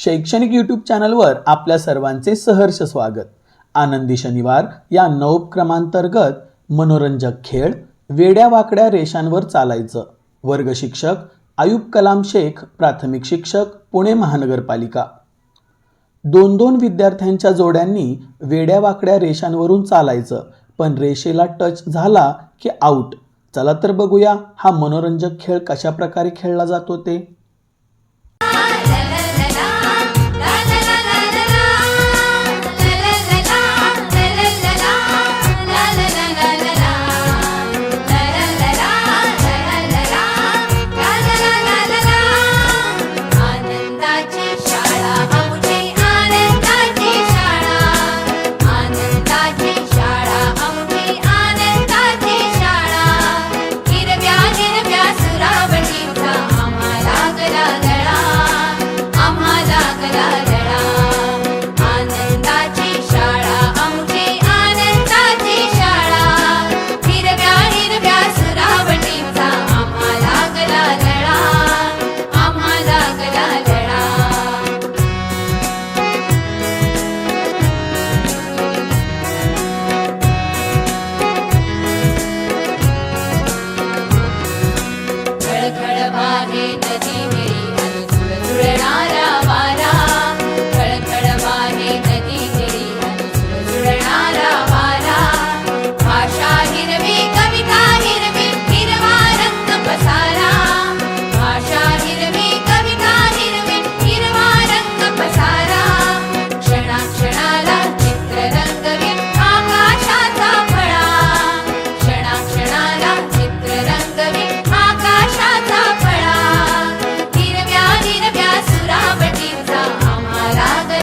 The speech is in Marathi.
शैक्षणिक यूट्यूब चॅनलवर आपल्या सर्वांचे सहर्ष स्वागत. आनंदी शनिवार या नवोपक्रमांतर्गत मनोरंजक खेळ वेड्या वाकड्या रेषांवर चालायचं. वर्ग शिक्षक आयुब कलाम शेख प्राथमिक शिक्षक पुणे महानगरपालिका. दोन दोन विद्यार्थ्यांच्या जोड्यांनी वेड्या वाकड्या रेषांवरून चालायचं पण रेषेला टच झाला की आऊट चला तर बघूया हा मनोरंजक खेळ कशा प्रकारे खेळला जातो ते.